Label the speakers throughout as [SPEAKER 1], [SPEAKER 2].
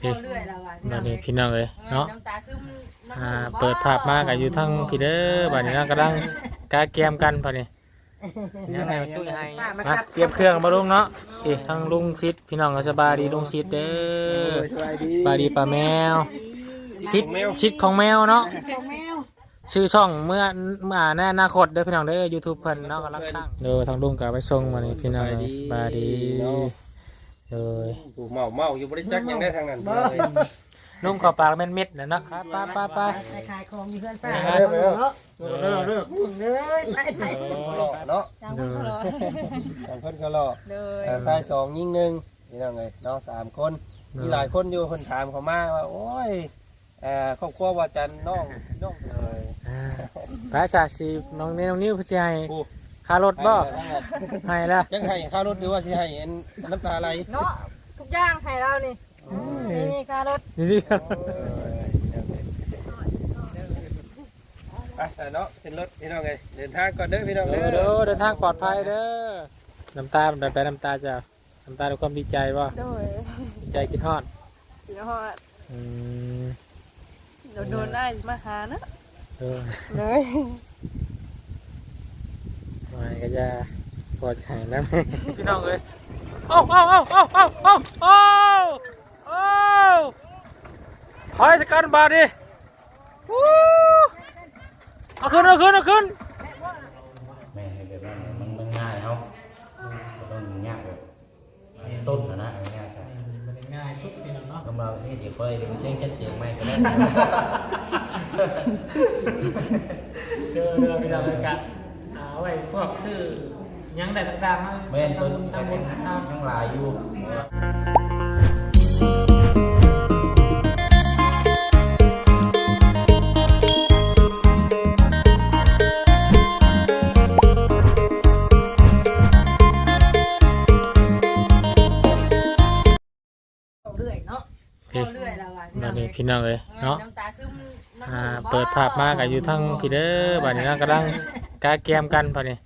[SPEAKER 1] พี่
[SPEAKER 2] เรื่อยแล้วว่ะ
[SPEAKER 1] บัดนี้พี่น้องเอ้ยเนาะ
[SPEAKER 2] น้ำตาซึมน้ำ
[SPEAKER 1] อ่า
[SPEAKER 2] หูบ่
[SPEAKER 1] เปิดภาพมาก็อยู่ทั้งพี่เด้อบัดนี้เนาะกำลังกาเกมกันบัดนี้ยังไงตุ้ยให้มาเตรียมเครื่องมาลุงเนาะพี่ทั้งลุงซิดพี่น้องก็สบายดีลุงซิดเด้อ
[SPEAKER 3] สบายดี
[SPEAKER 1] สบายดีป้าแมวซิดซิดของแมวเนาะ
[SPEAKER 4] ของแมว
[SPEAKER 1] ชื่อช่องเมื่อเมื่อในอนาคตเด้อพี่น้องเด้อ YouTube เพิ่นเนาะกำลังตั้งเด้อทางลุงก็เอาไปส่งมานี่พี่น้องเอ้ยสบายดี เด้อ
[SPEAKER 3] ผู้เมาเมาอยู่บริจักยังได้ทางนั้นเลย
[SPEAKER 1] นุ่มเข้าปากแม่นมิดน่ะเนาะไปไปไป
[SPEAKER 4] ไปขายของมีเพื่อนป้า
[SPEAKER 3] เริ่มแล้วเนาะ
[SPEAKER 1] เด้อเด้อ
[SPEAKER 4] มึงเลยไปไป
[SPEAKER 3] หล่อเนาะ
[SPEAKER 2] จังเพิ่นก็รอ
[SPEAKER 3] สองคนก็หล่อ
[SPEAKER 2] เลย
[SPEAKER 3] เอ่อชายสองยิงหนึ่งนี่น้องเลยเนาะสามคนมีหลายคนอยู่คนถามเขามาว่าโอ้ยเอ่อครอบครัวว่าจันน้องน้องเลย
[SPEAKER 1] อ่าไปสาสิน้องนี่น้องนิ้วเพิ่นสิให้
[SPEAKER 3] ผู้
[SPEAKER 1] ค่ารถบ่
[SPEAKER 3] ให้
[SPEAKER 1] ให้ละ
[SPEAKER 3] ยังให้ค่ารถหรือว่าสิให้เอ็นน้ำตาไหล
[SPEAKER 2] เนาะทุกอย่างให้เรานี่นี่มีค่ารถ
[SPEAKER 1] นี่ครับ
[SPEAKER 3] ไปแต่เนาะเป็นรถพี่น้องไงเดินทางก่อนเด้อพี่น้อง
[SPEAKER 1] เด้
[SPEAKER 3] เด้
[SPEAKER 1] อ
[SPEAKER 3] อ
[SPEAKER 1] เด้อเดินทางปลอดภัยเด้อน้ำตาแบบไปน้ำตาจ้ะน้ำตาด้วยความดีใจบ่
[SPEAKER 2] โดย
[SPEAKER 1] ดีใจคิดฮอด
[SPEAKER 2] สิฮอด
[SPEAKER 1] อืม
[SPEAKER 2] โดนได้มาหาเนาะ
[SPEAKER 1] เออ
[SPEAKER 2] เลย
[SPEAKER 1] ม่ก็จะปลอดภัยแล้วพี่น้องเอ้ยโอ้โอ้โอ้โอ้โอ้โอ้โอ้โอ้ถอยสกันบาดดิวู้เอาขึ้นเอาขึ้นเอาขึ้น
[SPEAKER 5] แม่ให้แบบว่ามันมันง่ายเนาะบ่ต้องยากแบบต้นนะนะง่ายใช่
[SPEAKER 1] ง่ายสุดพี่น้องเนาะ
[SPEAKER 5] กำลังที่เดี๋ยวค่อยเดี๋ยวเส้นชัดเจนไหมก็ได้
[SPEAKER 1] เดินเดินไปดำเนินการ เอาไว้พวกซื้อยังได้ต่างๆมา
[SPEAKER 5] แม่นต้นก็
[SPEAKER 1] ทำบุ
[SPEAKER 5] ยั
[SPEAKER 1] ญ
[SPEAKER 5] ง
[SPEAKER 1] ทำ
[SPEAKER 5] ยังหลายอยู่
[SPEAKER 4] เรื่อยเนาะ
[SPEAKER 1] พี่
[SPEAKER 2] เรื่อยแล้วว่ะ
[SPEAKER 1] บัดนี้พี่น้องเลยเนาะ
[SPEAKER 2] น้ำตาซึมน้ำหู
[SPEAKER 1] อ่า
[SPEAKER 2] บ่
[SPEAKER 1] เปิดภาพมาก็อยู่ทั้งพี่เด้อบัดนี้เนาะกำลัง กาเกมกันบัดนี้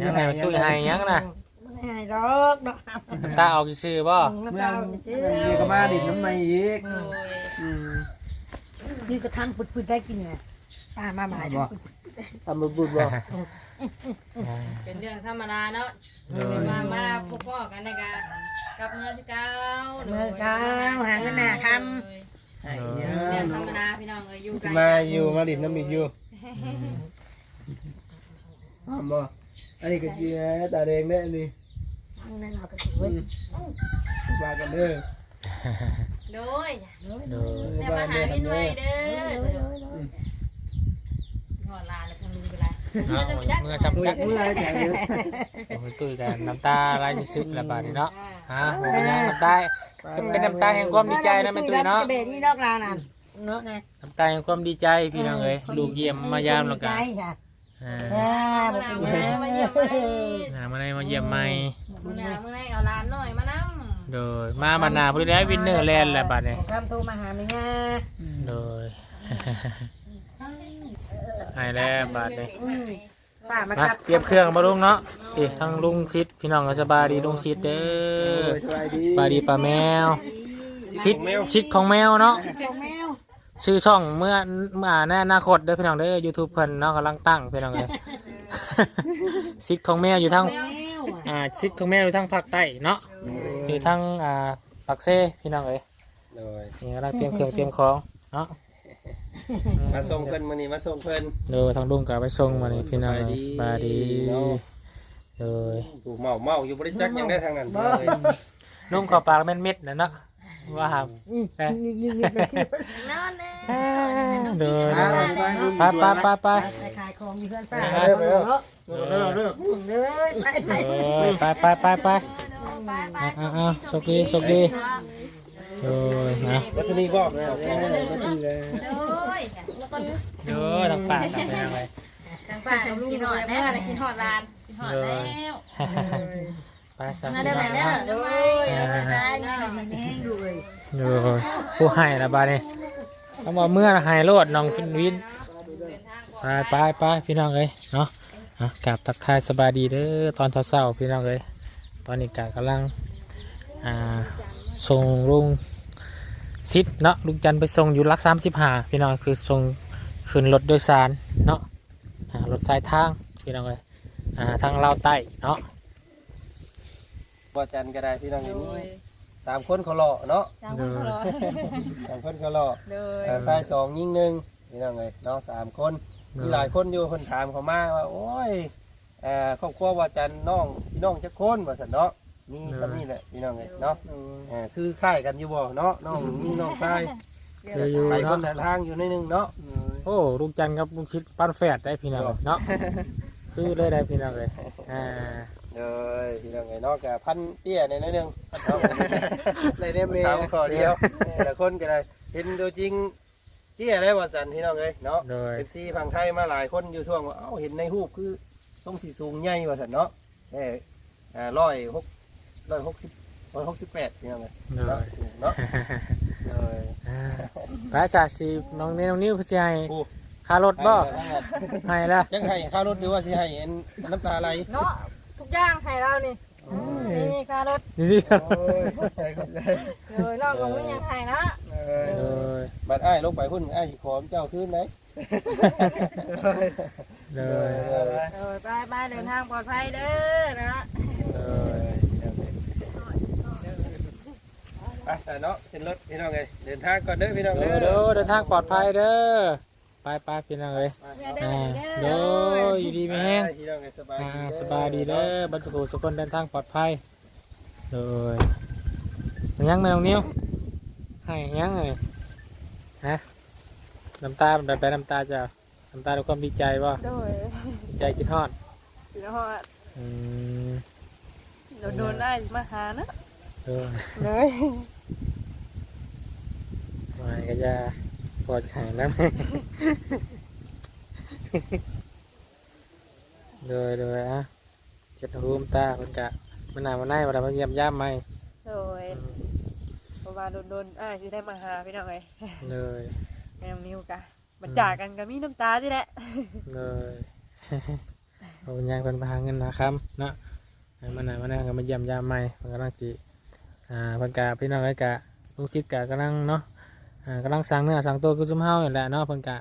[SPEAKER 1] ยังไงตุ้ยให้ยังนะ
[SPEAKER 4] มันหายดอกดอก
[SPEAKER 1] น้ำตาออกซื่อๆบ่
[SPEAKER 4] น้ำตาไปซื้อ
[SPEAKER 3] เดี๋ยวก็มาดินน้ำในอีก
[SPEAKER 2] โดย
[SPEAKER 3] อืม
[SPEAKER 4] นี่ก็ทำปุดๆได้กินไงป้ามาหมาย
[SPEAKER 3] ทำบุญบุญบ่
[SPEAKER 2] เป็นเรื่องธรรมดาเนาะ
[SPEAKER 1] โดย
[SPEAKER 2] มามาพบพ่อกันในการกับเมื่อที่เก้าโดย
[SPEAKER 4] เมื่อเก้าหาเงินหน้าค
[SPEAKER 3] ให้
[SPEAKER 2] เรื่องธรรมดาพี่น้องเอ้ยอยู่กัน
[SPEAKER 3] มาอยู่มาดินน้ำอีกอยู่ ทำบ่อันนี้ก็จีนะตาแดงได้อันนี้ำ
[SPEAKER 4] นั่นเราก็ถือไว้
[SPEAKER 3] มากันเด้อ
[SPEAKER 2] โดย
[SPEAKER 1] โดย
[SPEAKER 2] แต่มาหาพี่หน่วยเด้อหอดลาแล้วคงลืมไปแล้ว
[SPEAKER 1] เนาะเมื่อสำคัญ
[SPEAKER 3] เมื่อไรใจเด้อ
[SPEAKER 1] โอ้ยตุ้ยกันน้ำตาไหลซึกๆแล้วบัดนี้เนาะฮะบ่เป็นหยังน้ำตาเป็นน้ำตาแห่งความดีใจนะแม่ตุ้ยเนาะ
[SPEAKER 4] เบนี่ดอกลานั่นเนาะไง
[SPEAKER 1] น้ำตาแห่งความดีใจพี่น้องเอ้ยลูกเยี่ยมมายามแล้วกัน
[SPEAKER 4] ใจค่ะ
[SPEAKER 1] อ่า
[SPEAKER 4] อ่าบ่
[SPEAKER 2] มา
[SPEAKER 4] เป็นหยัง
[SPEAKER 2] มาเยี่ยมไหม
[SPEAKER 1] อ่ามาในมาเยี่ยมใหม่
[SPEAKER 2] มึงเอามึงให้เอาร้านหน่อยมานั่ง
[SPEAKER 1] โดยมาบรรณาผู้ได้วินเนอร์แลนด์แหละบัดนี้
[SPEAKER 4] คำโทรมาหาแม่ย่า
[SPEAKER 1] โดยให้แล้วบัดนี้
[SPEAKER 4] ป้ามา
[SPEAKER 1] มา
[SPEAKER 4] ครับ
[SPEAKER 1] เตรียมเครื่องมาลุงเนาะอีทั้งลุงซิดพี่น้องก็สบายดีลุงซิดเด้อ
[SPEAKER 3] สบายดี
[SPEAKER 1] สบายดีป้าแมวซิดซิดของแมวเนาะ
[SPEAKER 4] ของแมว
[SPEAKER 1] ชื่อช่องเมื่อเมื่อในอนาคตเด้อพี่น้องเด้อ YouTube เพิ่นเนาะกำลังตั้งพี่น้องเอ้ยซิดของแมวอยู่ทาง
[SPEAKER 4] แมวอะ
[SPEAKER 1] อ่าซิดของแมวอยู่ทางภาคใต้เนาะอยู่ทางอ่าปักเซ่พี่น้องเอ้ย
[SPEAKER 3] โดย
[SPEAKER 1] นี่กำลังเตรียมเครื่องเตรียมของเนาะ
[SPEAKER 3] มาส่งเพิ่นมื้อนี้มาส่งเพิ่น
[SPEAKER 1] เดี๋ยวทางลุงก็ไปส่งมานี่พี่น้อง
[SPEAKER 3] สบายดี
[SPEAKER 1] สบายดี
[SPEAKER 3] เนาะ
[SPEAKER 1] โดย
[SPEAKER 3] ผู้เมาเมาอยู่บริจักยังได้ทางนั้นเลย
[SPEAKER 1] นุ่มเข้าปากแม่นมิดนะเนาะ ว่าครับ
[SPEAKER 4] อืมนี่นี่นี่นี่
[SPEAKER 2] นอนเลย
[SPEAKER 1] โดย
[SPEAKER 3] ไป
[SPEAKER 1] ไปไปไปไป
[SPEAKER 4] ไปขายของมีเพื่อนป้า
[SPEAKER 3] เริ่มแล้ว
[SPEAKER 4] เนาะ
[SPEAKER 3] เริ่มเริ่ม
[SPEAKER 4] มึงเลยไปไป
[SPEAKER 1] เออไปไปไปไปอะอะอะโชคดีโชคดีโดยนะ
[SPEAKER 3] วัฒนีบอกนะวัฒนีเลย
[SPEAKER 2] โอ้ยแล้วก็
[SPEAKER 1] เด้อทางปากทางไปทางไป
[SPEAKER 2] ทางป้ากับลุงกินหอดแล้วกินหอดลานกินหอดแล้ว
[SPEAKER 1] ไปสัก
[SPEAKER 2] มาเด้อแม่เด้อ
[SPEAKER 4] โอ้ยไปไปนี่ใส่แห้งด้วย
[SPEAKER 1] โดยผู้ให้ละบาดนี้เขาบอกเมื่อให้โลดน้องวินไปไปไปพี่น้องเอ้ยเนาะอะกลับทักทายสบายดีเด้อตอนเช้าๆพี่น้องเอ้ยตอนนี้กากำลังอ่าส่งลุงซิดเนาะลุงจันไปส่งอยู่ลักสามสิบห้าพี่น้องคือส่งขึ้นรถโดยสารเนาะอ่ารถสายทางพี่น้องเลยอ่าทางลาวใต้เนาะ
[SPEAKER 3] บ่จันก็ได้พี่น้องอ
[SPEAKER 2] โด
[SPEAKER 3] ย่างนี้
[SPEAKER 2] ย
[SPEAKER 3] สามคนเขาหล่อเนาะ
[SPEAKER 2] จำเขารอ
[SPEAKER 3] สามคนเขาหล่อ
[SPEAKER 2] โดย
[SPEAKER 3] เอ่อชายสองยิงหนึ่งพี่น้องเลยเนาะสามคนมีหลายคนอยู่คนถามเขามาว่า โอ้ยเอ่อครอบครัวว่าจันน้องพี่น้องจะคนว่าสันเนาะมีสามีแหละพี่น้องเลยเนาะเอ่อคือค่ายกันอยู่บ่เนาะน้องยิงน้องชาย
[SPEAKER 1] คืออยู่
[SPEAKER 3] หลายคน
[SPEAKER 1] เนาะ
[SPEAKER 3] หลายทางอยู่ในนึงเนาะ
[SPEAKER 1] โอ้ลุงจันทร์กับลุงชิดปั้นแฝดได้พี่น้องเนาะคือเลยได้พี่น้องเลยอ่า
[SPEAKER 3] เลยพี่น้องเลยเนาะกับพันเตี้ยในนั้นนึง
[SPEAKER 5] เลยได้เมย์
[SPEAKER 3] ถามขอเดียวแต่ละคนก็ได้เห็นตัวจริงเตี้ยได้ว่าจันพี่น้องเลยเนาะ
[SPEAKER 1] โดย
[SPEAKER 3] เป็นซีพังไทยมาหลายคนอยู่ช่วงว่าเอ้าเห็นในรูปคือทรงสีสูงใหญ่ว่าสันเนาะเอออ่าร้อยหกร้อยหกสิบร้อยหกสิบแปดพี่น้องเลย
[SPEAKER 1] โด
[SPEAKER 3] เนาะ
[SPEAKER 1] ย
[SPEAKER 3] สูงเนาะเลย
[SPEAKER 1] อ่าพระชาสีน้องเนน้องนิ้วเพื่อสิให้
[SPEAKER 3] โอ้
[SPEAKER 1] ค่ารถบ่
[SPEAKER 3] ให้
[SPEAKER 1] ให้ละ
[SPEAKER 3] จังให้ข้าวรถหรือว่าสิให้อันน้ำตาไหล
[SPEAKER 2] เนาะ ทุกอย่างให้เรานี่นี่นี่ค่ารถ
[SPEAKER 1] นี่
[SPEAKER 3] โอ้ยเข้าใจเข้าใจ
[SPEAKER 2] โดยน้องก็ไม่ยังให้นะ
[SPEAKER 3] เออ
[SPEAKER 1] โดย
[SPEAKER 3] บัดอ้ายลงไปพุ่นอ้ายสิขอเจ้าคืนไหน
[SPEAKER 1] โดย
[SPEAKER 2] โดยไปไปเดินทางปลอดภัยเด้อนะ
[SPEAKER 1] โดย
[SPEAKER 3] อะแต่เนาะเป็นรถพี่น้องเลยเดินทางก่อนเด้อพี่น้อง
[SPEAKER 1] เด้
[SPEAKER 3] เด้
[SPEAKER 1] อ
[SPEAKER 3] อ
[SPEAKER 1] เด้อเดินทางปลอดภัยเด้อ ไปไปพี่น้องเอ้ย
[SPEAKER 2] อ่าเด้อ
[SPEAKER 1] อ่า
[SPEAKER 2] เด้
[SPEAKER 1] โด
[SPEAKER 2] อย
[SPEAKER 1] อยู่ดีไม่แห้ง
[SPEAKER 3] พี่น้องเลยสบาย
[SPEAKER 1] อ่า
[SPEAKER 3] ดีเด้อ
[SPEAKER 1] สบายดีเด้อบัดสุขสุขคนเดินทางปลอดภัยโดยยังไม่น้องนิ้วให้ยังไงฮะน้ำตาแบบไปน้ำตาจะน้ำตาด้วยความดีใจป่ะ
[SPEAKER 2] โดย
[SPEAKER 1] ดีใจกินฮอด
[SPEAKER 2] สินฮอด
[SPEAKER 1] อืม
[SPEAKER 2] โดนได้มาหานะ
[SPEAKER 1] โดย
[SPEAKER 2] เลย
[SPEAKER 1] มาก็จะ ปลอดภัยแล้วโดยโดยอะเจ็ดหูมตาคนกะมันหนามันไนมาทำเยี่ยมย่ามไหม
[SPEAKER 2] โดยเพราะว่าโดนๆอ้ายสิได้มาหาพี่น้องเอ้ย
[SPEAKER 1] เลย
[SPEAKER 2] แม่น้องนิวกะมาจากกันก็มีน้ำตาสิแหละ
[SPEAKER 1] เลยเอาเป็นยังเป็นพาเงินนะครับเนาะให้มันหนามันไนก็มาเยี่ยมย่ามไหมมันกำลังจีอ่าเพิ่นกะพี่น้องไอ้กะลูกชิดกะกำลังเนาะ อ่ากำลังสั่งเนื้อสั่งตัวคือซุ่มเฮาอย่างแหละเนาะเพิ่นกะ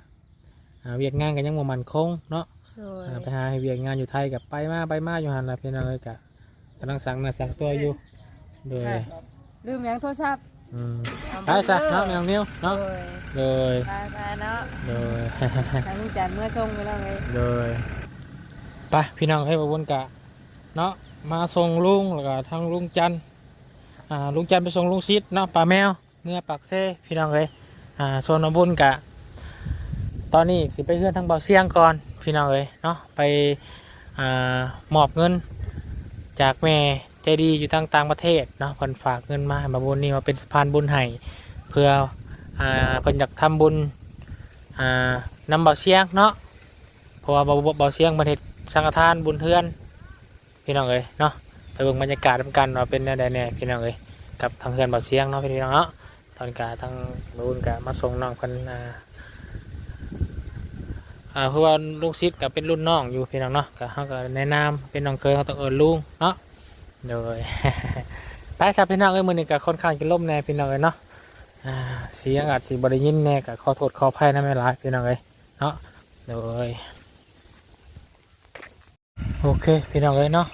[SPEAKER 1] อ่าเวียกงานกันยังบ่มั่นคงเนาะ
[SPEAKER 2] โดย
[SPEAKER 1] อ่าไปหาให้เวียกงานอยู่ไทยกับไปมาไปมาอยู่หันละพี่น้องเอ้ยกะกำลังสั่งเนื้อสั่งตัวอยู่โดย
[SPEAKER 2] ลืมหยังโทรศัพท์
[SPEAKER 1] อืม
[SPEAKER 2] เอา
[SPEAKER 1] ไปซะเนาะแมวนิ้ว
[SPEAKER 2] โด
[SPEAKER 1] เนาะ
[SPEAKER 2] ย
[SPEAKER 1] โดย
[SPEAKER 2] ไปไปเนาะ
[SPEAKER 1] โดย
[SPEAKER 2] ทางลุงจันทร์เมื่อส่งไปแล้วไง
[SPEAKER 1] โดยไปพี่น้องให้บวนกะเนาะมาส่งลุงแล้วก็ทางลุงจันทร์อ่าลุงจันทร์ไปส่งลุงซิดเนาะป่าแมว เมื่อปักเซ่พี่น้องเลยอ่าโซนบุญกะ ตอนนี้สิไปเพื่อนทางเบาเสียงก่อนพี่น้องเลยเนาะไปอ่ามอบเงิน จากแม่ใจดีอยู่ต่างต่างประเทศเนาะเพิ่นฝากเงินมาให้มาบุญนี่มาเป็นสะพานบุญให้เพื่ออ่าเพิ่นอยากทำบุญอ่านำเบาเสียงเนาะเพราะว่าเบาเบาเสียงมันเห็ดสังฆทานบุญเทือนพี่น้องเอ้ยเนาะไปเบิ่งบรรยากาศนำกันว่าเป็นแนวใดแน่พี่น้องเอ้ยกับทางเทือนเบาเสียงเนาะพี่น้องเนาะ อนกาทางนู้นกะมาส่งน้องกันอ่าอ่าเพราะว่าลูกศิษย์กับเป็นรุ่นน้องอยู่พี่น้องเนาะก็เขาก็แนะนำเป็นน้องเคยเขาต้องเอิญลุงเนาะโดยไปสับพี่น้องเอ้ยมือนี้ก็ค่อนข้างจะล่มแน่พี่น้องเอ้ยเนาะอ่าเสียงอาจสิบริยินแน่ก็ขอโทษขออภัยนะไม่ร้ายพี่น้องเอ้ยเนาะเลยโอเคพี่น้องเลยเนาะ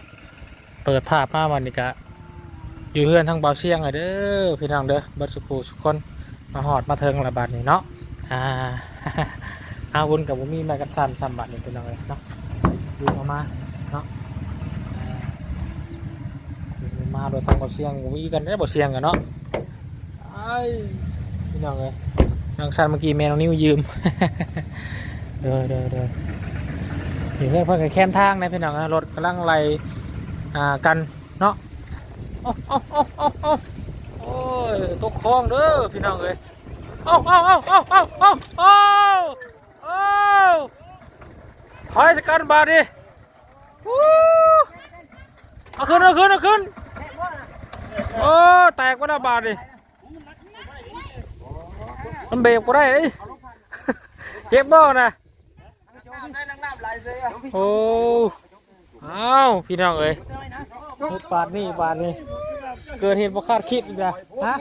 [SPEAKER 1] เปิดภาพมาวันนี้กะ อยู่เพื่อนทั้งเบาเชียงเลยเด้อพี่น้องเด้อเบัดสุขูสุคนมาหอดมาเทิงระบาดนี่เนาะอ่าอาวุนกับบุมีมากันสั้นซ้ำบัดนี่พี่น้องเลยเนาะอยู่ออกมาเนาะมาโดยทางเบาเชียงบุมีกันได้เบาเชียงกันเนาะไอ้ายพี่น้องเลยน้องสั้นเมื่อกี้แม่น้องนิ้วยืมเด้อเด้อเด้ออยู่เพื่อนเพื่อนแคมทางนะพี่น้องนะรถกำลังไล่อ่ากันเนาะ โอ้โอ้โอ้โอ้โอ้โอ้ยตกคลองเด้อพี่น้องเอ้ยโอ้โอ้โอ้โอ้โอ้โอ้โอ้โอ้ถอยสกันบาดดิวู้เอาขึ้นเอาขึ้นเอาขึ้นโอ้แตกไปแล้วบาดดิมันเบรกก็ได้เลยเจ็บบ่นะโอ้อ้าวพี่น้องเอ้ย ปาดนี่ปาดนี่เกิดเหตุบ่คาดคิดอีกแล้วฮะ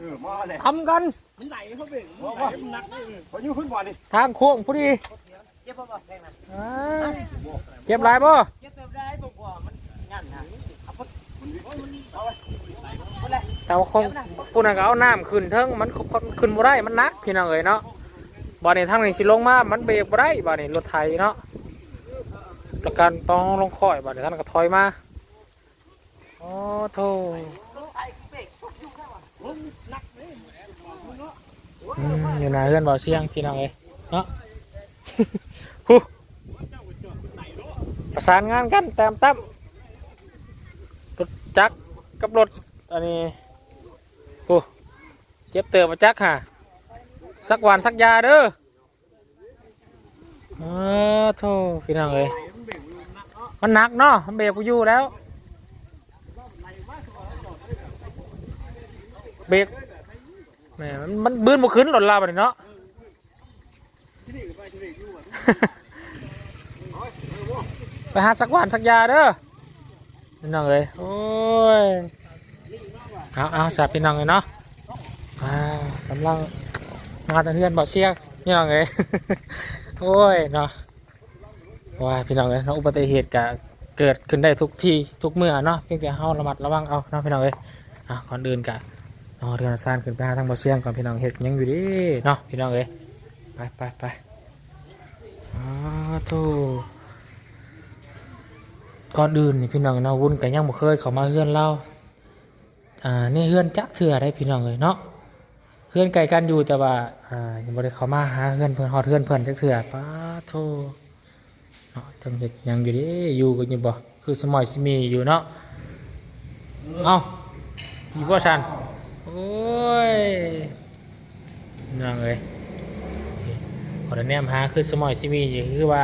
[SPEAKER 3] เออมาเลย
[SPEAKER 1] ทำกัน
[SPEAKER 3] บอกว่าหนักพออยู่ขึ้นบ่นี่
[SPEAKER 1] ทางโค้งพอดีอ่าเจ็บหลายบ่แต่ว่าคนปุ่นนก็เอาน้ำขึ้นเทิงมันขึ้นบ่ได้มันนักพี่น้องเอ้ยเนาะบ่อนี่ทางนี้สิลงมามันเบรกบ่ได้บ่อนี่รถไถเนาะแล้วการต้องลงคอยบ่อนี่ท่านก็ถอยมา อ้โธ่อยู่ไหนเฮือนบ่เสียงพี่น้องเอ้ยเนาะฮู้ประสานงานกันแต้มตั้มรถจักรกับรถอันนี้โอ้เจ็บเติบมาจักรค่ะ สักวันสักยาเด้อเออโธ่พี่น้องเอ้ยมันหนักเนาะมันเบรกกูอยู่แล้ว เบรกแหมมันมันบืนบ่ขึ้นรถเราไปเนาะ ไปหาสักวันสักยาเด้อพี่น้องเลยโอ้ยเอาเอาจับพี่น้องเลยเนาะอ่ากำลังมาตะเทือนบอกเชียกพี่น้องเลยโอ้ยเนาะว่าพี่น้องเลยเนาะอุบัติเหตุกะเกิดขึ้นได้ทุกที่ทุกเมื่อเนาะเพียงแต่เฮาระมัดระวังเอาเนาะพี่น้องเลยอะก่อนอื่นกะ เอาเรือนซ่านขึ้นไปหาทางบ่อเชียงก่อนพี่น้องเห็ดยังอยู่ดิเนาะพี่น้องเลยไปไปไปอ๋อโธ่ก่อนอื่นนี่พี่น้องเนาะวุ่นกันยังบ่เคยเข้ามาเฮือนเราอ่านี่เฮือนจักเถื่อได้พี่น้องเลยเนาะเฮือนไกลกันอยู่แต่ว่าอ่ายังบ่ได้เข้ามาหาเฮือนเพิ่นฮอดเฮือนเพิ่นจักเถื่อป้าโธ่เนาะจังเฮ็ดยังอยู่ดิอยู่กันอยู่บ่คือสมอยสิมีอยู่เนาะเอ้าอยู่บ่ชัน โอ้ยพี่น้องเอ้ยขอแนะนำหาคือสมอยสิมีอยู่คือว่า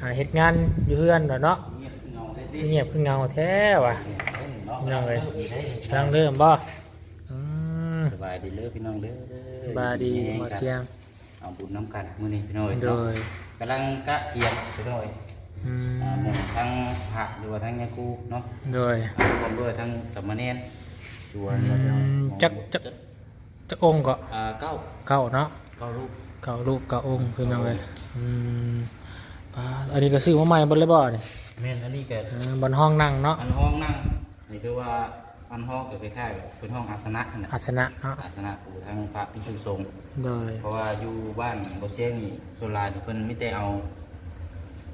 [SPEAKER 1] อ่าเฮ็ดงานอยู่เฮือนเนาะ
[SPEAKER 5] เงียบเงาได้ดิ
[SPEAKER 1] เงียบขึ้นเงาแท้ว่ะ
[SPEAKER 5] เนาะ
[SPEAKER 1] ยังเลยกำลังเริ่มบ่อืม
[SPEAKER 5] สบายดีเลยพี่น้องเด้อ
[SPEAKER 1] สบายดีหมอเชียง
[SPEAKER 5] เอาบุญน้ำกันมื้อนี้พี่น้อย
[SPEAKER 1] โด
[SPEAKER 5] เนาะ
[SPEAKER 1] ย
[SPEAKER 5] กำลังกะเกียมพี่น้อย
[SPEAKER 1] อืม
[SPEAKER 5] อ่าหมู่ทั้งพระหรือว่าทั้งยาคูเนาะ
[SPEAKER 1] โดย
[SPEAKER 5] อ่าพร้อมด้วยทั้งสามเณร ชวน
[SPEAKER 1] อืมจักจักจะองค์ก็
[SPEAKER 5] อ่าเก้า
[SPEAKER 1] เก้าเนาะ
[SPEAKER 5] เก้าลูก
[SPEAKER 1] เก้ารูปเก้าองค์คือน้องเลยอืมปาอันนี้ก็ซื้อมาใหม่บนเลยบ่นี่
[SPEAKER 5] แม่นอันนี้ก็
[SPEAKER 1] เออบนห้องนั่งเนาะ
[SPEAKER 5] อันห้องนั่งนี่คือว่าอันห้องก็คล้ายๆแบบเป็นห้องอาสนะนั่นแหละ
[SPEAKER 1] อาสนะเนาะ
[SPEAKER 5] อาสนะปู่ทั้งพระพิชุสงฆ์
[SPEAKER 1] โดย
[SPEAKER 5] เพราะว่าอยู่บ้านบ่เชียงนี่ส่วนหลายนี่เพิ่นมีแต่เอา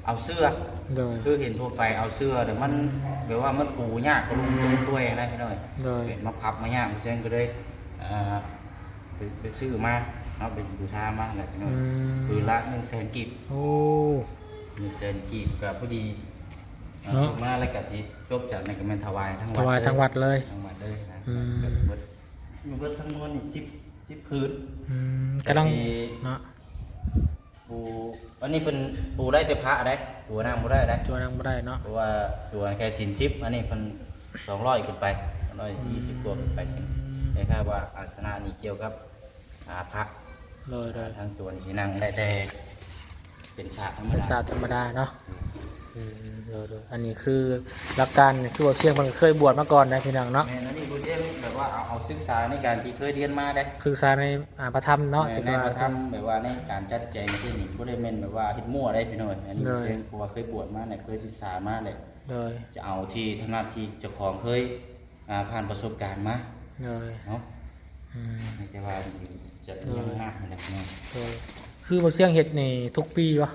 [SPEAKER 5] เอาเสื้อ
[SPEAKER 1] โดย
[SPEAKER 5] คือเห็นทั่วไปเอาเสื้อแต่มันแบบว่ามันปูยากก็ลุงตุ้ด้วยนะพี่น้อย
[SPEAKER 1] โดย
[SPEAKER 5] เป็นมาพับมายากบ่เชียงก็เลยเอ่อไปไปซื้อมาเอาไปบูชามาแหละพี่น้อ
[SPEAKER 1] อื
[SPEAKER 5] ย
[SPEAKER 1] ม
[SPEAKER 5] คือละ1แสนกีบ
[SPEAKER 1] โอ้
[SPEAKER 5] 1แสนกีบก็พอดีเอา
[SPEAKER 1] เนาะ
[SPEAKER 5] ส่งมาแล้วก็สิจบจากในนก็แม่นถวายทั้งวั
[SPEAKER 1] ถ
[SPEAKER 5] ด
[SPEAKER 1] วาย
[SPEAKER 5] เลย
[SPEAKER 1] ทางวัดเลย
[SPEAKER 5] ทั้งวัดเลยนะ
[SPEAKER 1] อืม
[SPEAKER 5] เบิดเบิดมีเบิดทั้งมวลนี่สิบสิบคืน
[SPEAKER 1] อืมกำลัง
[SPEAKER 5] สิ
[SPEAKER 1] เนาะ
[SPEAKER 5] ปูอันนี้เป็นปูได้แต่พระได้ปูน้ำปูได้ได้
[SPEAKER 1] จัวนั่งบ่ได้เนาะ
[SPEAKER 5] เพราะว่าตัวแค่สินสิบอันนี้เป็นสองร้อยขึ้นไปร้อยยี่สิบตัวขึ้นไปถึงแต่ค่าว่าอาสนะนี่เกี่ยวกับอ่าพระ
[SPEAKER 1] โดยโดย
[SPEAKER 5] ทางตัวนี่สินั่งได้แต่เป็นฉากธรรม
[SPEAKER 1] เป็น
[SPEAKER 5] ดา
[SPEAKER 1] ศาสตร์ธรรมดาเนาะอืม โดยโดยอันนี้คือหลักการคือว่าเชียงมันเคยบวชมาก่อนนะพี่น้องเนาะ
[SPEAKER 5] แม่นอันนี้บูเจนแบบว่าเอาเอาศึกษาในการที่เคยเรียนมาได้
[SPEAKER 1] ศึกษาในอ่าพระธรรมเนาะ
[SPEAKER 5] ใน
[SPEAKER 1] ที่
[SPEAKER 5] ใน
[SPEAKER 1] ว่า
[SPEAKER 5] ประทับแบบว่าในการจัดแจงที่นี่บ่ได้แม่นแบบว่าเฮ็ดมั่วได้พี่น้อยอันนี้
[SPEAKER 1] ได้
[SPEAKER 5] บูเจนเพราะว่าเคยบวชมาเนี่ยเคยศึกษามาเลย
[SPEAKER 1] โดย
[SPEAKER 5] จะเอาที่ถนัดที่เจ้าของเคยอ่าผ่านประสบการณ์มา
[SPEAKER 1] โดย
[SPEAKER 5] เนาะ
[SPEAKER 1] อืม
[SPEAKER 5] ไม่ใช่ว่าจะเลี้ยงมากอะไรเนาะ
[SPEAKER 1] โดยคือบ่เชียงเฮ็ดนี่ทุกปีวะ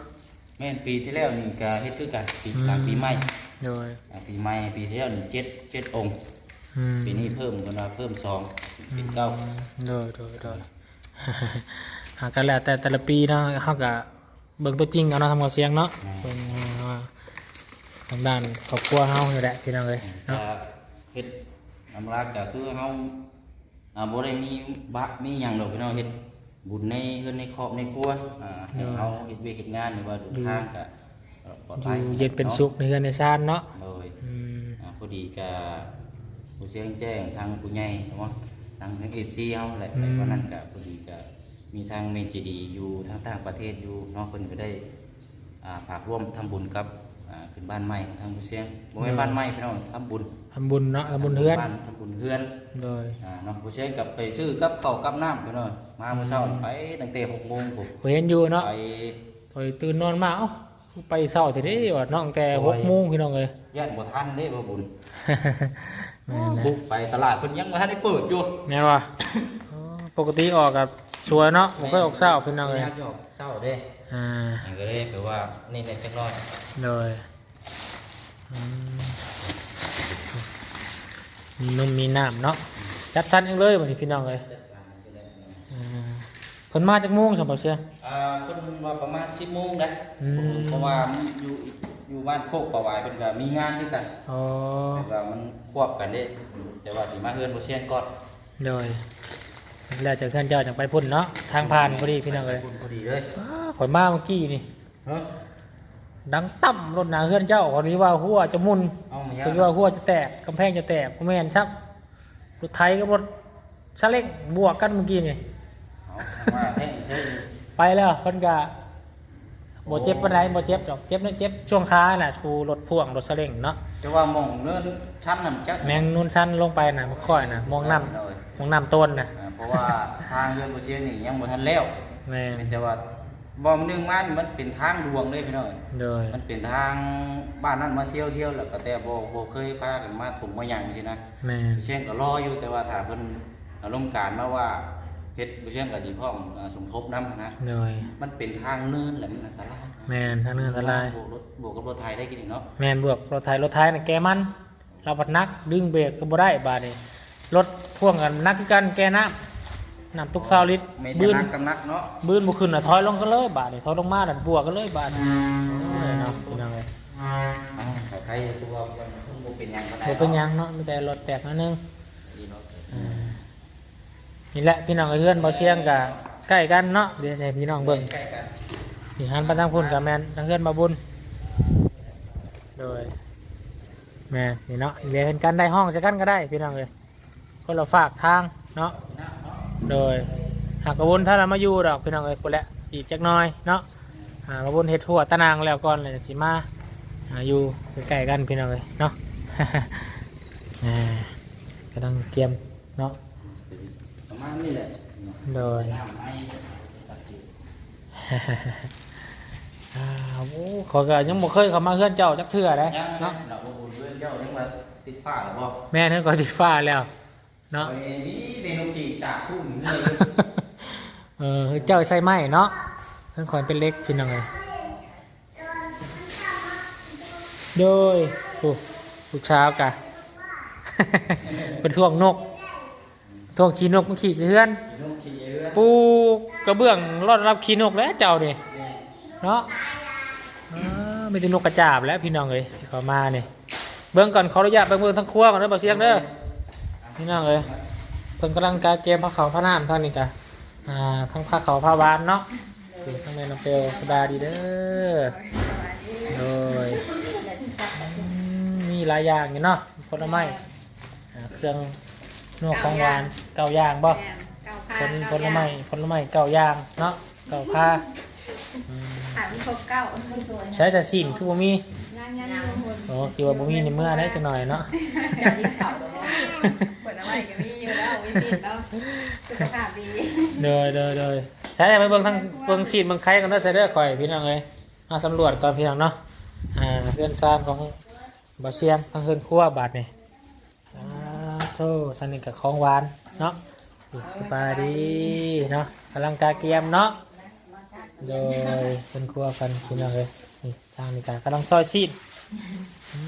[SPEAKER 5] แม่นปีที่แล้วนี่ก็เฮ็ดคือกันปี
[SPEAKER 1] อืม
[SPEAKER 5] กลางปีใหม่
[SPEAKER 1] โดย
[SPEAKER 5] อ่าปีใหม่ปีที่แล้วนี่เจ็ดเจ็ดองค์
[SPEAKER 1] อืม
[SPEAKER 5] ปีนี้เพิ่มกันมาเพิ่มสองเป็นเก้า
[SPEAKER 1] โดยโดยโดยหากันแล้วแต่แต่ละปีเนาะเฮาก็เบิ่งตัวจริงเอาเนาะทำกับเสียงเนาะเบิ่งว่าทางด้านครอบครัวเฮานี่แหละพี่น้องเอ้ย
[SPEAKER 5] ก็
[SPEAKER 1] เนาะ
[SPEAKER 5] เฮ็ดอำลาก็คือเฮาอ่าบ่ได้มีบะมีหยังดอกพี่น้องเฮ็ด บุญในเฮือนในครอบในครัวอ่าให้เฮาเฮ็ดเวยกเฮ็ดงานหรือว่าเดินทางก็เอ่อปลอด
[SPEAKER 1] อ
[SPEAKER 5] ภัย
[SPEAKER 1] ยู่เย็นเป็นสุขในเรือนในซ่านเนาะ
[SPEAKER 5] โดย
[SPEAKER 1] อืม
[SPEAKER 5] อ่าพอดีก็ผู้เสียงแจ้งทางผู้ใหญ่เนาะทางทางเอซีเฮาแหละแต่วันนั้นก็พอดีก็มีทางเมจิดีอยู่ทางต่างประเทศอยู่เนาะเพิ่นก็ได้อ่าฝากร่วมทำบุญกับอ่า ขึ้นบ้านใหม่ของทางผู้เสียงบ่แม่นบ้านใหม่พี่น้องทำบุญ
[SPEAKER 1] ทำบุญเนาะทำบุญเฮือน
[SPEAKER 5] บ้านทำบุญเฮือน
[SPEAKER 1] โดย
[SPEAKER 5] อ่าน้องผู้เสียงกับไปซื้อกับข้าวกับน้ำพี่น้องมาเมื่อเช้าไปตั้งแต่6โมงผม
[SPEAKER 1] ผมเห็นอยู่เนาะ
[SPEAKER 5] ไป
[SPEAKER 1] ตอยตื่นนอนมาเอ้าไปเศร้าทีนี้ว่าน้องแต่หกโมงพี่น้องเลย
[SPEAKER 5] ย่านบ่ทันเด้บ่บุญ
[SPEAKER 1] แม่นนะ
[SPEAKER 5] บุกไปตลาดเพิ่นยังบ่ทันได้เปิดอยู่
[SPEAKER 1] แม่นว่าปกติออกกับสวยเนาะผมก็ออกเศร้าพี่น้องเลย
[SPEAKER 5] ยากอยู่เช้าเด้
[SPEAKER 1] อ่า
[SPEAKER 5] อันก็เลยคือว่านี่ในจักหน่อย
[SPEAKER 1] โดยอืมมี นมมีน้ำเนาะจัดสรรเองเลยวันนี้พี่น้องเลยอ่าเพิ่นมาจากโมุ้งสมบัติเชียง
[SPEAKER 5] อ่าเพิ่นว่าประมาณ10โมงได้
[SPEAKER 1] อืม
[SPEAKER 5] เพราะว่าอยู่อยู่บ้านโคกประวายเพิ่นก็มีงานคือกัน
[SPEAKER 1] อ๋อ
[SPEAKER 5] แต่ว่ามันควบกันเด้แต่ว่าสิมาเฮือนบ่เสียงก่อน
[SPEAKER 1] โดยแล้วจากเพื่อนเจ้าจากไปพุ่นเนาะทางผ่านพอดีพี่น้องเลย
[SPEAKER 5] พอดีเลย
[SPEAKER 1] ว้าข่อยมาเมื่อกี้นี่
[SPEAKER 5] เฮ้อ
[SPEAKER 1] ดังต่ำรถหนาเพื่อนเจ้าคนนี้ว่าหัวจะมุน
[SPEAKER 5] เอามา
[SPEAKER 1] คนนี้ว่าหัวจะแตกกำแพงจะแตกก็ไม่เห็นชับรถไทยกับรถซาเล้งบวกกันเมื่อกี้นี่
[SPEAKER 5] เอาว่าแท้ใช่
[SPEAKER 1] ไปแล้วเพิ่นก็บ่เจ็บปานใดบ่เจ็บดอกเจ็บนั่นเจ็บช่วงขาน่ะทูรถพ่วงรถซาเล้งเนาะ
[SPEAKER 5] จะว่ามองเนินชั้นน่ะมันจัก
[SPEAKER 1] แมงนุ่นชั้นลงไปน่ะมันค่อยน่ะมองน้ำมองน้ำต้นน่ะ
[SPEAKER 5] อ่าเพราะว่าทางเฮือนบ่เสียงนี่ยังบ่ทันแล้ว
[SPEAKER 1] แม่น
[SPEAKER 5] เป็นแต่ว่า บ่มนหนึงมันมันเป็นทางดวงเลยพี่น้อย
[SPEAKER 1] โดย
[SPEAKER 5] มันเป็นทางบ้านนั้นมาเที่ยวเที่ยวแล้วก็แต่บ่บ่เคยพากันมาถมมาหยังสินะ
[SPEAKER 1] แม่น
[SPEAKER 5] ผู้เชียงก็รออยู่แต่ว่าถ้าเพิ่นอารมณ์การมาว่าเฮ็ดผู้เชียงก็สิพร้อมอ่าสมทบนํนะ
[SPEAKER 1] โดย
[SPEAKER 5] มันเป็นทางเนินแหละมันอันตราย
[SPEAKER 1] แม่นทางนั้นอันตราย
[SPEAKER 5] บวกรถบวกกับรถไทยได้กินอีกเนาะ
[SPEAKER 1] แม่นบวกรถไทยรถไทยน่ะแกมันเราบัดนักดึงเบรกก็บ่ได้บาดนี้รถพ่วงกันนักคือกันแกน้ำ น้ำตุกซาวลิตร
[SPEAKER 5] ไม่
[SPEAKER 1] บื
[SPEAKER 5] แต่
[SPEAKER 1] น
[SPEAKER 5] นักกับนักเนาะ
[SPEAKER 1] บืนบ่ขึ้นน่ะถอยลงก็เลยบาดนี้ถอยลงมาดันบวกก็เลยบาดนี้โอ้ยเนาะพี่น้องเอ้ย
[SPEAKER 5] อ้าวแต่ไทยตัวมันบ่เป็นหยังปานใด
[SPEAKER 1] บ่เป็นหยังเนาะมีแต่รถแตกนิดนึง
[SPEAKER 5] ดีเนาะ
[SPEAKER 1] อ่านี่แหละพี่น้องเอ้ยเพื่อนบ่เชียงก็ใกล้กันเนาะเดี๋ยวให้พี่น้องเบิ่ง
[SPEAKER 5] ใกล้กัน
[SPEAKER 1] นี่หันไปทางพุ่นกับแมนทางเพื่อนมาบุญโดยแม่นนี่เนาะเรียนกันได้ห้องจะกันก็ได้พี่น้องเลยคนเราฝากทางเนาะ โดยหากกระวนถ้าเรามาอยู่ดอกพี่น้องเลยคนละอีกจักหน้อยเนาะอ่ามาบุญเฮ็ดทั่วตะนางแล้วก่อนเลยสิมาอ่าอยู่ใกล้ๆกันพี่น้องเลยเนาะ อ่ากำลังเตรียมเนาะ
[SPEAKER 5] ประมาณนี้แหละ
[SPEAKER 1] โดย
[SPEAKER 5] น้ำไอ้ตัดสิ
[SPEAKER 1] อ่าโอ้ขอยก็ยังบ่เคยเข้ามาเฮือนเจ้าจักเทื่อได้
[SPEAKER 5] ยังเนาะ
[SPEAKER 1] เนาะ
[SPEAKER 5] เราบ่บุญเพื่อนเจ้ายังมาติดผ้าหรอบ่
[SPEAKER 1] แม่เพิ่นก็ติดฟ้าแล้ว เนาะ
[SPEAKER 5] เนาะนี่เดนุจิจากคู่นเลย
[SPEAKER 1] เออเจ้าใส่ไม้เนาะเพิ่นขอยเป็นเล็กพี่น้องเอ้ยโดยโอ้ลูกสาวกะเป็นท่วงนกท่วงขี้นกมันขี่เฮือน
[SPEAKER 5] นุจิเอื้อ
[SPEAKER 1] ปูกระเบื้องรอดรับขี้นกแล้วเจ้าเนี่ยเนาะไม่ใช่นกกระจาบแล้วพี่น้องเอ้ยที่เขามาเนี่ยเบื้องก่อนขออนุญาตเบื้องทั้งครัวก่อนเด้อบ่เสียงเด้อ พี่น้องเอ้ยเพิ่นกำลังกาเกมพระเขาพระนามทางนี้กะอ่าทั้งพระเขาพระวานเนาะถึงทั้งแม่น้ำเปลวสบายดีเด้อโดยอืมมีหลายอย่างอยู่เนาะผลไม้อ่าเครื่องนวดของหวานเก้าอย่างบ่ผลผลไม้ผลไม้เก่าอย่างเนาะเก่าผ้าอืม
[SPEAKER 2] ถามครบเก้า
[SPEAKER 1] ใช้แต่สินคือบ่มี
[SPEAKER 2] งานงานยังหมด
[SPEAKER 1] โอ้คิดว่าบ่มีในเมื่อได้จังหน่อยเนาะ
[SPEAKER 2] จับที่เข่าเลยเปิดอะไรก็มีอยู่แล้ววิสิตแล้วสุขภาพดี
[SPEAKER 1] เด้อเด้อเด้อใช้ไปเบิ่งทางเบิ่งสินเบิ่งไข่กันเด้อใส่เด้อข่อยพี่น้องเอ้ยมาสำรวจก่อนพี่น้องเนาะอ่าเรือนซานของบ่เสียงทางเฮือนครัวบาดนี่อ่าโธ่ทางนี้ก็ของหวานเนาะสบายดีเนาะกำลังกาเกียมเนาะโดยเฮือนครัวกันพี่น้องเอ้ยนี่ทางนี้ก็กำลังซอยซีนอื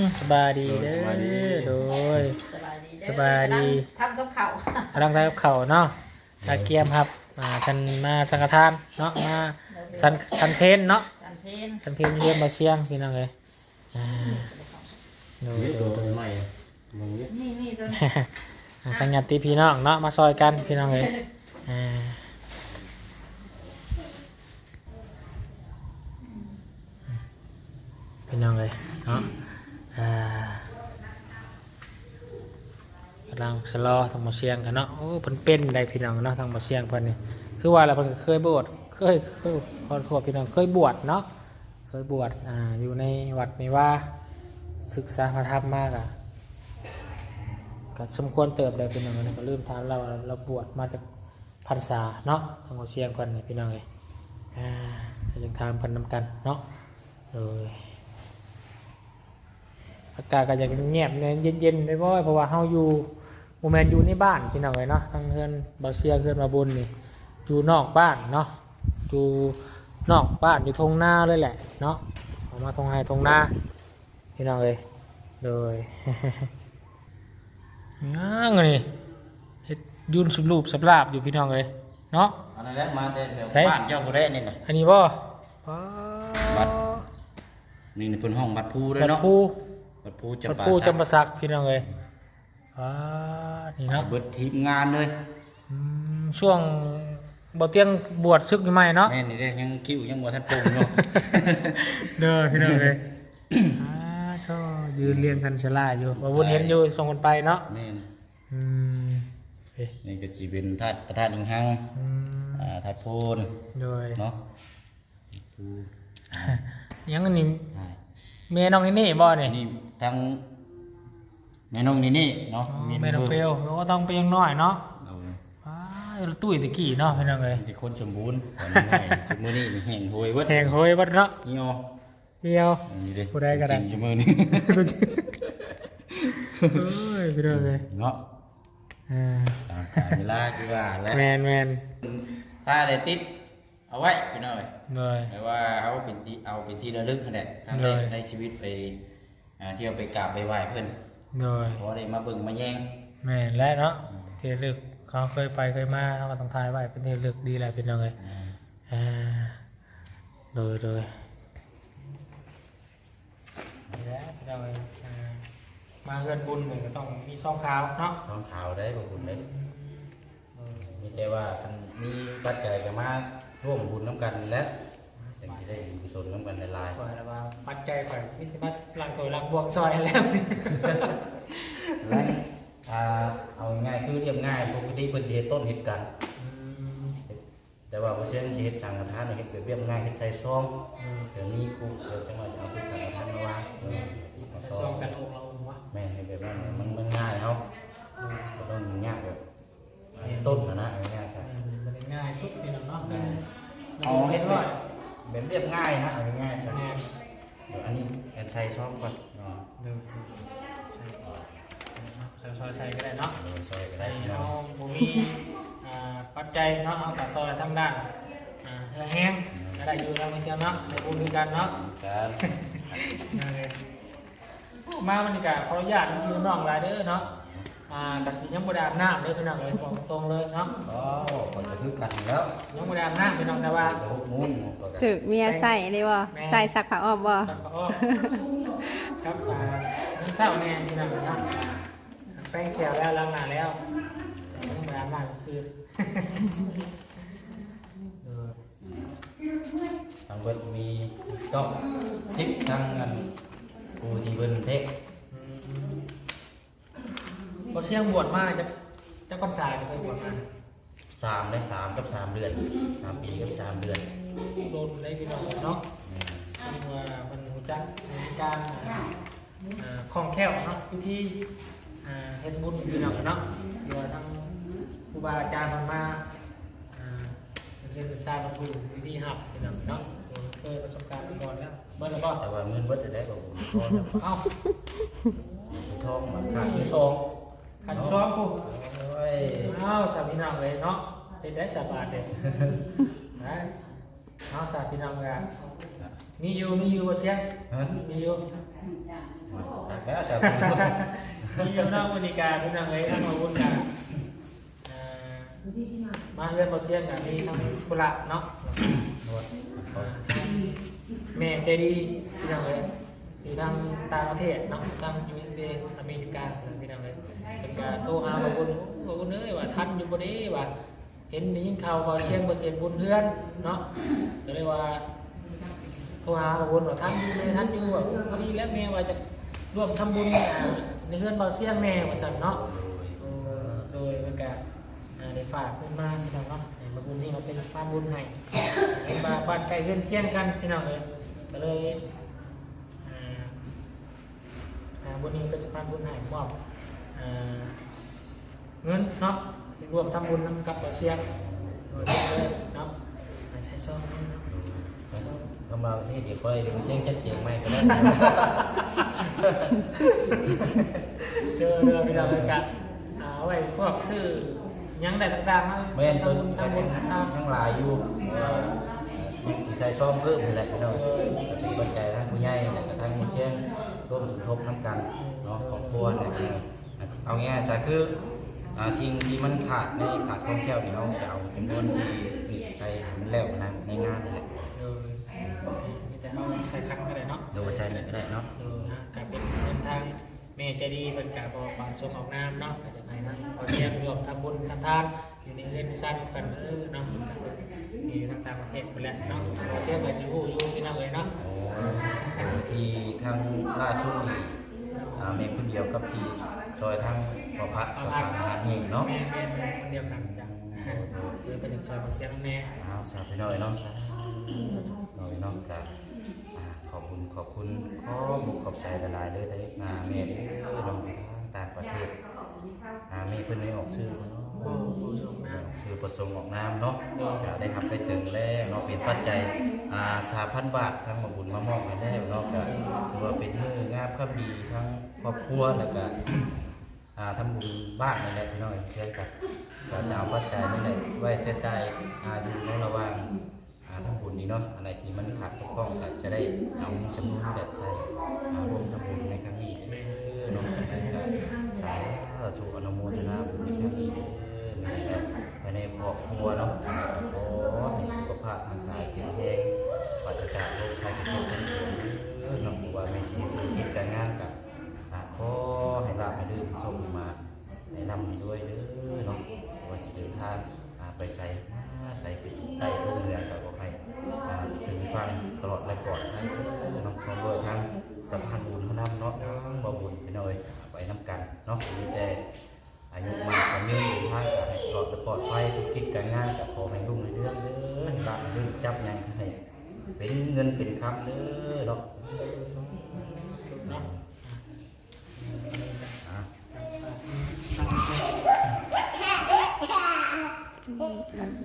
[SPEAKER 1] มสบายดีเด้อโดย สบายดี
[SPEAKER 2] ทำกับเข่ากำ
[SPEAKER 1] ลังได้กับเขาวเนาะตาเกียมครับมาทันมาสังฆทานเนาะมาสันสันเพนเนาะ
[SPEAKER 2] การเพน
[SPEAKER 1] สันเพนเยี่ยมมาเชียงพี่น้องเลยอ่าโดยโดยโดย
[SPEAKER 5] ใหม่มึงนี่
[SPEAKER 2] นี่นี่ตัว
[SPEAKER 1] อ่าทางญาติพี่น้องเนาะมาซอยกันพี่น้องเลยอ่าพี่น้องเลยเนาะอ่า กำลังสลอทางมาเชียงกันเนาะโอ้เพิ่นเป็นได้พี่น้องเนาะทางมาเชียงเพิ่นนี่คือว่าเราเพิ่นก็เคยบวชเคยเคยขอโทษพี่น้องเคยบวชเนาะเคยบวชอ่าอยู่ในวัดนี้ว่าศึกษาพระธรรมมากอะก็สมควรเติบเลยพี่น้องนะก็ลืมถามเราเราบวชมาจากพรรษาเนาะทางหัวเชียงก่อนนี่พี่น้องเลยอ่ายังทำพันน้ำกันเนาะเลยอากาศก็จะเงียบเนี่ยเย็นๆได้บ่อยเพราะว่าเฮาอยู่ โมเมนต์อยู่ในบ้านพี่น้องเลยเนาะทั้งเพื่อนเบาเชียงเพื่อนมาบุญนี่อยู่นอกบ้านเนาะอยู่นอกบ้านอยู่ทงหน้าเลยแหละเนาะออกมาทงไฮทงหน้าพี่น้องเลยโดยง่างนี่เฮ็ดยุนสุบรูปสับลาบอยู่พี่น้องเลยเนาะ
[SPEAKER 5] อันนั้นแหละมาแต่แถว
[SPEAKER 1] ใช่
[SPEAKER 5] บ้านเจ้าผู้ใดนี่น่ะ
[SPEAKER 1] อันนี้บ่
[SPEAKER 5] บัดนี่นี่เพิ่นห้องบัดภูด้วย
[SPEAKER 1] บัด
[SPEAKER 5] เนาะ
[SPEAKER 1] ภู
[SPEAKER 5] บัดภู
[SPEAKER 1] บั
[SPEAKER 5] จำ
[SPEAKER 1] ด
[SPEAKER 5] ปา
[SPEAKER 1] ภู
[SPEAKER 5] สัก
[SPEAKER 1] จำปาสักพี่น้องเลย อ่านี่เนาะ
[SPEAKER 5] เบิดทีมงานเลย
[SPEAKER 1] อืมช่วงบ่เตียงบวชซึกใหม่เนาะ
[SPEAKER 5] แม่นนี่เด้ยังคิวยังบ่ทันโปร่งเนาะ
[SPEAKER 1] เด้อพี่น้องเลยอ่าชอยืนเรียงกันสลาอยู่บ่บุญเห็นอยู่ส่งกันไปเนาะ
[SPEAKER 5] แม่น
[SPEAKER 1] อืมเอ๊ะ
[SPEAKER 5] นี่ก็สิเป็นธาตุประธานอิงหัง
[SPEAKER 1] อืม
[SPEAKER 5] อ่าธาตุโพน
[SPEAKER 1] โดย
[SPEAKER 5] เนาะภู
[SPEAKER 1] ยังอันนี้
[SPEAKER 5] ใช่
[SPEAKER 1] เมน้องนี่นี่บ่เนี่ย
[SPEAKER 5] นี่ทั้ง แม่น้องนี่นี่เนาะ
[SPEAKER 1] อ๋อแม่น้องเปลวเราก็ต้องเปลวน้อยเนาะ
[SPEAKER 5] เอา
[SPEAKER 1] อ้ายเราตุ้ยตะกี้เนาะพี่น้องเอ้ย
[SPEAKER 5] ที่คนสมบูรณ์ก่อนหน้านี้สมมื้อนี้นี่แห้งโหยเบิด
[SPEAKER 1] แหงโหยบัดเนาะ
[SPEAKER 5] นี่อ๋อ
[SPEAKER 1] เดียว
[SPEAKER 5] อันนี้เด้
[SPEAKER 1] ผู้ใดก็ได้
[SPEAKER 5] จริงสมมื้อนี้
[SPEAKER 1] เอ้ยพี่น้องเอ้ย
[SPEAKER 5] เนาะ
[SPEAKER 1] อ่า
[SPEAKER 5] ตามกาลเวลาคือว่าแล้ว
[SPEAKER 1] แมนแมน
[SPEAKER 5] ถ้าได้ติดเอาไว้พี่น้อย
[SPEAKER 1] เลย
[SPEAKER 5] แปลว่าเอาเป็นที่เอาเป็นที่ระลึกนั่นแหละครั้งแรก
[SPEAKER 1] เลย
[SPEAKER 5] ในชีวิตไปอ่าเที่ยวไปกราบไปไหว้เพิ่น
[SPEAKER 1] เลย
[SPEAKER 5] เพราะได้มาเบิ่งมาแย่ง
[SPEAKER 1] แมนและเนาะที่ระลึกเขาเคยไปเคยมาเขาก็ต้องทายไว้เป็นที่ระลึกดีแหละพี่น้องเอ้ยอ่าเลยเลยนี่แหละพี่น้องเอ้ยอ่ามาเงินบุญหนึ่งก็ต้องมีซองขาวเนาะ
[SPEAKER 5] ช่องข่าวได้บ่คุณได้มีแต่ว่าคันมีปัจจัยก็มาร่วมบุญน้ำกันแหล้วจึงจะ ได้บุญกุศลน้ำกันหลาย
[SPEAKER 1] ก่อนแล้วว่าปัจจัยก่อนวิทยาลังตัวลังบวกซอยแล้วนี่
[SPEAKER 5] ๆแล้วอ่าเอาง่ายคือเรียบง่ายปกติเพิ่นสิเฮ็ดต้นเฮ็ดกันแต่ว่าบ่เช่นสิเฮ็ดสังฆทานเฮ็ดแบบเรียบง่ายเฮ็ดใส่ซองเดี๋ยวนี้กูเดี๋ยวจังหวะจะเอาสุดสังฆทานมาวางเออเอา
[SPEAKER 1] ใส่
[SPEAKER 5] ซ
[SPEAKER 1] ซ
[SPEAKER 5] อ
[SPEAKER 1] องงกันองค์เราองค์วะ
[SPEAKER 5] แม่นให้แบบนั้นมันมันง่ายเนาะก็ต้องยากแบบต้นนะนะเอาง่ายใช่
[SPEAKER 1] อืมมันง่ายสุดนี่เนาะ
[SPEAKER 5] เอาเฮ็ดแบบ แบบเรียบง่ายนะเอาง่ายใช่
[SPEAKER 1] แน่
[SPEAKER 5] เดี๋ยวอันนี้แอนใส่ซองก่อนเนาะ
[SPEAKER 1] เดี๋ยวใส่ซอยใส่ก็ได้เนาะ
[SPEAKER 5] เออซอยก็
[SPEAKER 1] ใส่
[SPEAKER 5] ได้
[SPEAKER 1] เอา
[SPEAKER 5] เนาะ
[SPEAKER 1] บ่มีอ่าปัจจัยเนาะเอาแต่ซอยทั้งด้านอ่าเรือแห้งก็ได้อยู่แล้วไม่เชียวเนาะในบุญคือกันเนาะ
[SPEAKER 5] การ
[SPEAKER 1] นั่นเลยมามันนี่กะขออนุญาตยืนน้องหลายเด้อเนาะ อ่ากัสิยังบ่ได้อาบน้ำเด้อพี่น้องเอ้ยบอกตรงเลยเนาะ
[SPEAKER 5] อ๋อคนจะซื้อกันแล้ว
[SPEAKER 1] ยังบ่ได้อาบน้ำพี่น้องแต่ว่า
[SPEAKER 5] เดี๋ยวหกโมุ้งก็ได้
[SPEAKER 6] ถึกเมียใส่ได้บ่
[SPEAKER 1] แม่
[SPEAKER 6] ใส่สักผ้าอ้อมบ่
[SPEAKER 1] ครับอ๋อครับอ่าน้ำเศร้าแน่พี่น้องเนาะแป้งแขวแล้วล้างหน้าแล้วยังบ่ได้อาบน้ำซื้อเออ
[SPEAKER 5] ทางเบิดมีต้องซิปทางอันผู้ที่เบิ่นเทค
[SPEAKER 1] บ่เชียงบวชมาจะจะพรรษาจะเคยบวชมา
[SPEAKER 5] สามได้สามกับสามเดือนสามปีกับสามเดือน
[SPEAKER 1] โดนได้พี่น้องเนาะที่ว่ามันรู้จักในการอ่าอ่าคล่องแคล่วเนาะวิธีอ่าเฮ็ดบุญพี่น้องเนาะหรือว่าทางครูบาอาจารย์มันมาอ่าเรียนศึกษาบรรทุวิธีหับพี่น้องเนาะเคยประสบการณ์มาก่อนแล้วเมื่อแล้วก็
[SPEAKER 5] แต่ว่าเงินเบิดจะได้บ่ผมก็จะ
[SPEAKER 1] เอ้า
[SPEAKER 5] ซองมาขาดอยู่ซอง
[SPEAKER 1] ขันซ้อมกู
[SPEAKER 5] โอ้ย
[SPEAKER 1] เอ้าสาพี่น้องเลยเนาะเป็นได้สาบาทเลยนะเอ้าสาพี่น้องเลยอะมีอยู่มีอยู่บ่เชียง
[SPEAKER 5] ฮะ
[SPEAKER 1] มีอยู่
[SPEAKER 5] ขาดแล้วจ้ะ
[SPEAKER 1] มีอยู่เนาะวันนี้การพี่น้องเลยทั้งมาวุ่นกันอ่ามาเฮือนบ่เชียงกันมีทั้งกุหลาบเนาะแม่ใจดีพี่น้องเลย อยู่ทางต่างประเทศเนาะทาง USA อเมริกาพี่น้องเลยเป็นการโทรหาบางคนบางคนเอ้ยว่าทันอยู่บ่ดีว่าเห็นได้ยินข่าวว่าเชียงบ่เสียบุญเพื่อนเนาะก็เลยว่าโทรหาบางคนว่าทันอยู่เลยทันอยู่ว่าพอดีแล้วแม่ว่าจะร่วมทำบุญในเฮือนบ่เสียงแม่ว่าซั่นเนาะโดยเป็นการอ่าได้ฝากเพื่อนบ้านพี่น้องเนาะให้มาบุญนี่มาเป็นบ้านบุญให้เป็นบ้านบ้านใกล้เพื่อนเคียงกันพี่น้องเลยก็เลย วันนี้เป็นสะพานบุญให้มอบเงินเนาะรวมทำบุญกับเชียงโดยที่เลยเนาะใช้ซองนี้เนาะ
[SPEAKER 5] กำลังที่เดี๋ยวค่อยดี๋ยวเสียงชัดเจนไหมก็ได้
[SPEAKER 1] เจอเรือพี่น้องเลยกะอ่าเอาไว้พวกซื้อยังได้ต่างๆมา
[SPEAKER 5] แม่นต้น
[SPEAKER 1] ทำบุญ
[SPEAKER 5] ก็
[SPEAKER 1] ทำบุ
[SPEAKER 5] ยัง
[SPEAKER 1] ญทำ
[SPEAKER 5] ยังหลายอยู่ยังใช้ซ่อมเพิ่มอยู่แหละพี่น้องมีปัจจัยทั้งผู้ใหญ่และก็ทั้งผู้เชี่ยง ร่วมสมทบน้ำกันเนาะครอบครัวเนี่ยอ่าเอาง่ายๆซะคืออ่าทิ้งที่มันขาดในขาดกองแก้วนี่เราจะเอาจำนวนที่นี่ใส่ให้มันแล้วนะในงานนี่แหละ
[SPEAKER 1] เออมีแต่เอาใส่คันก็ได้เนาะ
[SPEAKER 5] โดยใช้นี่ก็ได้เนาะ
[SPEAKER 1] เออนะกับเป็นเดินทางแม่ใจดีเป็นการบอกบางสมออกน้ำเนาะอาจจะไปนะพอเชียงรวมทำบุญทำทานอยู่ในเรื่องในชาติกันเออเนาะกันมีอยู่ทางต่างประเทศไปแล้วเนาะพอเชียงไปสิฮู้อยู่ที่นั่นเลยเนาะ
[SPEAKER 5] โอ้ ที่ทางล่าสุดนี่อ่าแม่คนเดียวกับที่ซอยทางพอพักประสานงานเองเนาะ
[SPEAKER 1] แม่แม่แม่คนเดียวกันจ้ะคือไปถึงซอยพอเชียงแน่
[SPEAKER 5] เอาสาธุหน่อยเนาะสาธุหน่อยเนาะกับอ่าขอบคุณขอบคุณขอบุกขอบใจละลายๆเลยได้มาเมย์ได้ลงทางต่างประเทศอ่าเมย์เพิ่นได้ออกชื่อเนาะ
[SPEAKER 1] โอ้โหชมน้
[SPEAKER 5] ชื่อประสงค์ออกน้ำเนาะจะได้ครับได้ถึงแล้วเนาะเป็นปัจจัยอ่าสามพันบาททั้งมาบุญมามอบให้แล้วเนาะก็ถือว่าเป็นมืองามข้ามดีทั้งครอบครัวแล้วก็อ่าทำบุญบ้านนี่แหละพี่น้องเชื่อกันก็จะเอาปัจจัยนี่แหละไว้จะจ่ายอ่าอยู่ในระหว่างอ่าทำบุญนี้เนาะอะไรที่มันขาดบกพร่องก็จะได้เอาจำนวนนี้แหละใส่อ่าร่วมทำบุญในครั้งนี้เด้อน้องจะได้ก็สาธุอนุโมทนาบุญในครั้งนี้เด้อนี่แหละ ภายในครอบครัวเนาะขอให้สุขภาพร่างกายแข็งแรงปราศจากโรคภัยไข้เจ็บทั้งปวงเด้อน้องบัวไม่ชีวิตกิจการงานกับอาขอให้ลาบให้ลื่นส่งมาให้นำให้ด้วยเด้อเนาะว่าสิเดินทางอ่าไปใส่ใส่ไปได้ลงเรือก็ขอให้ถึงฟังตลอดและปลอดภัยเด้อน้องพร้อมด้วยทั้งสะพานบุญเท่านั้นเนาะบ่บุญไปหน่อยไปน้ำกันเนาะ เป็นเงินเป็นคำเด้อเนาะำ
[SPEAKER 1] เนาะ
[SPEAKER 5] อ่า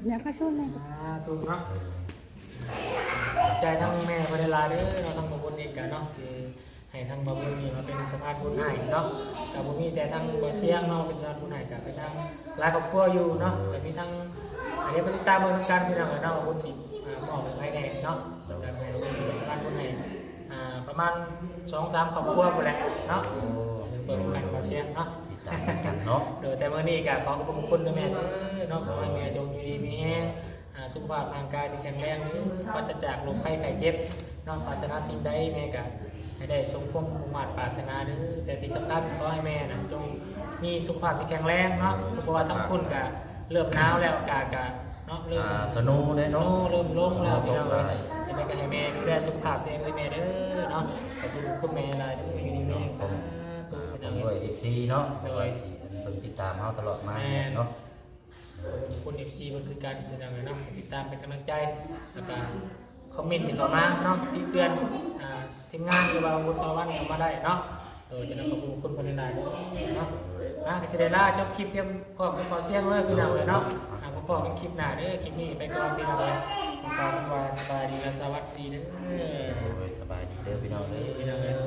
[SPEAKER 6] อยากเข้าชมเลย
[SPEAKER 1] อ่าถูกเนาะใจทั้งแม่คนลาเด้อเราทั้งบบุญเองกันเนาะที่ให้ทั้งบบุญนี่มาเป็นสะพานบุญให้เนาะกับบุมีแต่ทั้งบ่เชียงเนาะเป็นสะพานบุญให้กับไปทั้งหลายครอบครัวอยู่เนาะแต่มีทั้งอันนี้เป็นติดตามเมืองการพี่น้องเนาะบุญสิอ่ามอบให้แน่เนาะ ประมาณ2-3ครอบครัวพุ่นแหละเนาะ
[SPEAKER 5] โอ้
[SPEAKER 1] เบิ่งกันบ่เชียงเนาะ
[SPEAKER 5] ติดตามกันเนาะ
[SPEAKER 1] โดยแต่เมื่อนี้ก็ขอขอบคุณนะแม่เด้อเนาะขอให้แม่จงอยู่ดีมีแรงอ่าสุขภาพร่างกายที่แข็งแรงเด้อปราศจากโรคภัยไข้เจ็บเนาะปรารถนาสิ่งใดแม่ก็ให้ได้สมความมุ่งมั่นปรารถนาเด้อแต่ที่สำคัญขอให้แม่นะจงมีสุขภาพที่แข็งแรงเนาะเพราะว่าทั้งคุณก็เริ่มหนาวแล้วอากาศก็เนาะเริ่ม
[SPEAKER 5] อ่าสนุได้
[SPEAKER 1] โน้
[SPEAKER 5] เนาะ
[SPEAKER 1] เริ่มลงแล้วพี่น้อง
[SPEAKER 5] ส
[SPEAKER 1] เอ้
[SPEAKER 5] นุ
[SPEAKER 1] ย
[SPEAKER 5] ก
[SPEAKER 1] ยังไงก็ให้แม่ดูแลสุขภาพตัวเองเลยแม่เด้อเนาะขอบคุณคุณแม่หลายเด้ออยู่ดีมีแรงสาธุพี่น้อง
[SPEAKER 5] ด้
[SPEAKER 1] เอ้
[SPEAKER 5] วย
[SPEAKER 1] ย
[SPEAKER 5] FC เนาะด้วยสิเป็นติดตามเฮาตลอดมาเนาะ
[SPEAKER 1] คุณเอฟซีมันคือการเป็นยังไงเนาะติดตามเป็นกำลังใจแล้วก็คอมเมนต์ที่เข้ามาเนาะที่เตือนอ่าทีมงานหรือว่าบุญสวรรค์เข้ามาได้เนาะเออจะนำขอบคุณคุณพันธุ์นายเนาะอะก็จะได้ลาจบคลิปเพียงพอกับพอเสียงเลยพี่น้องเลยเนาะอะพอกันคลิปหน้าเด้อคลิปนี้ไปก่อนพี่น้องเลยขอบคุณว่าสบายดีและสวัสดีเด้อ
[SPEAKER 5] โอ้ยสบายดี เด้อพี่น้องเด้อ